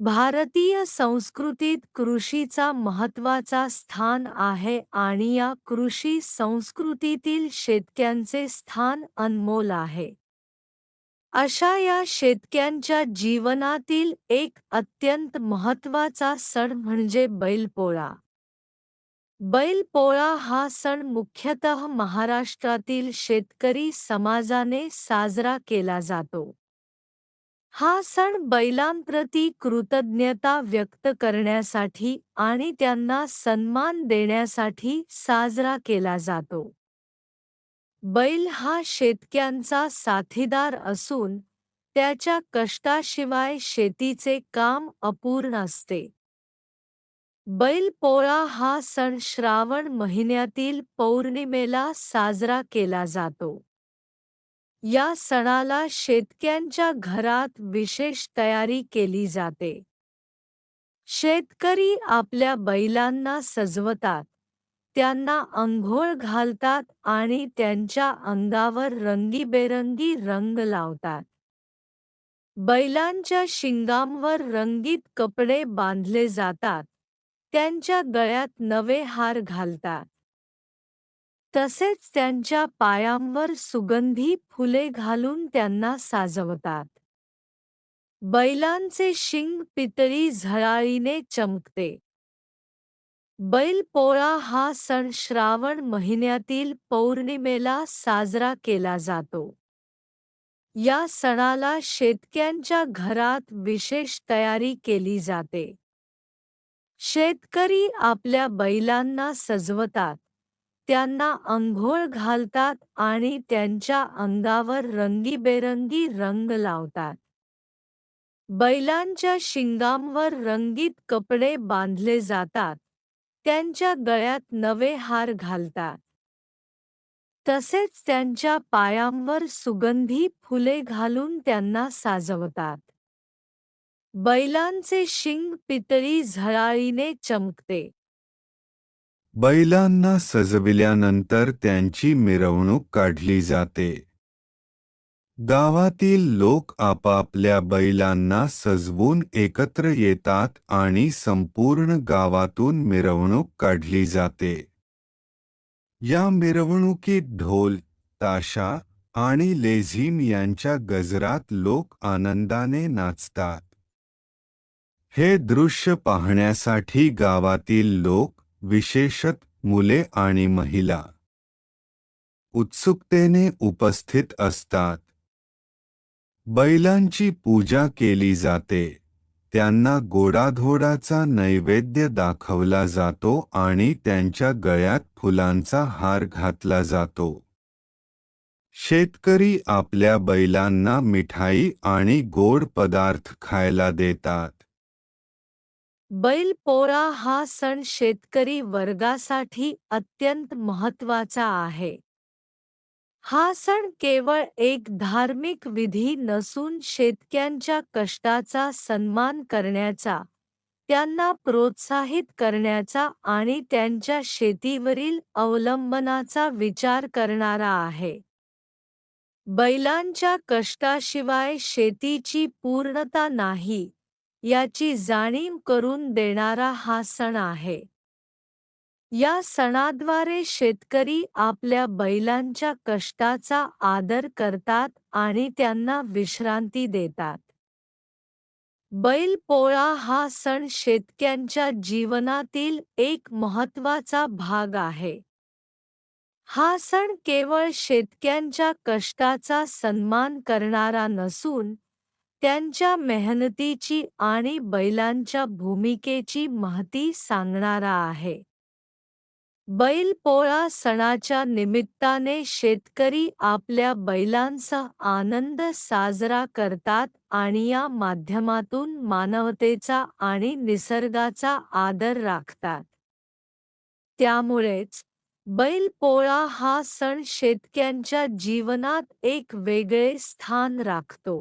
भारतीय संस्कृतीत कृषीचा महत्त्वाचा स्थान आहे आणि या कृषी संस्कृतीतील शेतक्यांचे स्थान अनमोल आहे. अशा या शेतक्यांच्या जीवनातील एक अत्यंत महत्त्वाचा सण म्हणजे बैलपोळा. बैलपोळा हा सण मुख्यतः महाराष्ट्रातील शेतकरी समाजाने साजरा केला जातो. हा सण बैलांप्रती कृतज्ञता व्यक्त करण्यासाठी आणि त्यांना सन्मान देण्यासाठी साजरा केला जातो. बैल हा शेतक्यांचा साथीदार असून त्याच्या कष्टाशिवाय शेतीचे काम अपूर्ण असते. बैलपोळा हा सण श्रावण महिन्यातील पौर्णिमेला साजरा केला जातो. या सणाला शेतक्यांच्या घरात विशेष तयारी केली जाते. शेतकरी आपल्या बैलांना सजवतात. त्यांना अंघोळ घालतात आणि त्यांच्या अंगावर रंगीबेरंगी रंग लावतात. बैलांच्या शिंगांवर रंगीत कपडे बांधले जातात. त्यांच्या गळ्यात नवे हार घालतात. तसेच त्यांच्या पायांवर सुगंधी फुले घालून त्यांना साजवतात. बैलांचे शिंग पितळी झळाळीने चमकते. बैलपोळा हा सण श्रावण महिन्यातील पौर्णिमेला साजरा केला जातो. या सणाला शेतक्यांच्या घरात विशेष तयारी केली जाते. शेतकरी आपल्या बैलांना सजवतात. त्यांना अंघोळ घालतात आणि त्यांच्या अंगावर रंगीबेरंगी रंग लावतात. बैलांच्या शिंगांवर रंगीत कपडे बांधले जातात. त्यांच्या गळ्यात नवे हार घालतात. तसेच त्यांच्या पायांवर सुगंधी फुले घालून त्यांना साजवतात. बैलांचे शिंग पितळी झळाळीने चमकते. बैलांना सजविल्यानंतर त्यांची मिरवणूक काढली जाते. गावातील लोक आपापल्या बैलांना सजवून एकत्र येतात आणि संपूर्ण गावातून मिरवणूक काढली जाते. या मिरवणुकीत ढोल ताशा आणि लेझिम यांच्या गजरात लोक आनंदाने नाचतात. हे दृश्य पाहण्यासाठी गावातील लोक विशेषत मुले आणि महिला. उत्सुकतेने उपस्थित असतात. बैलांची पूजा केली जाते. त्यांना गोडाधोडाचा नैवेद्य दाखवला जातो आणि त्यांच्या गळ्यात फुलांचा हार घातला जातो. शेतकरी आपल्या बैलांना मिठाई आणि गोड पदार्थ खायला देतात. बैलपोळा हा सण शेतकरी वर्गासाठी अत्यंत महत्त्वाचा आहे. हा सण केवळ एक धार्मिक विधी नसून शेतक्यांच्या कष्टाचा सन्मान करण्याचा त्यांना प्रोत्साहित करण्याचा आणि त्यांच्या शेतीवरील अवलंबनाचा विचार करणारा आहे. बैलांच्या कष्टाशिवाय शेतीची पूर्णता नाही. याची जाणीव करून देणारा हा सण आहे. या सणाद्वारे शेतकरी आपल्या बैलांच्या कष्टाचा आदर करतात आणि त्यांना विश्रांती देतात. बैलपोळा हा सण शेतक्यांच्या जीवनातील एक महत्त्वाचा भाग आहे. हा सण केवळ शेतक्यांच्या कष्टाचा सन्मान करणारा नसून त्यांच्या मेहनतीची आणि बैलांच्या भूमिकेची माहिती सांगणारा आहे. बैलपोळा सणाच्या निमित्ताने शेतकरी आपल्या बैलांचा आनंद साजरा करतात आणि या माध्यमातून मानवतेचा आणि निसर्गाचा आदर राखतात. त्यामुळेच बैलपोळा हा सण शेतक्यांच्या जीवनात एक वेगळे स्थान राखतो.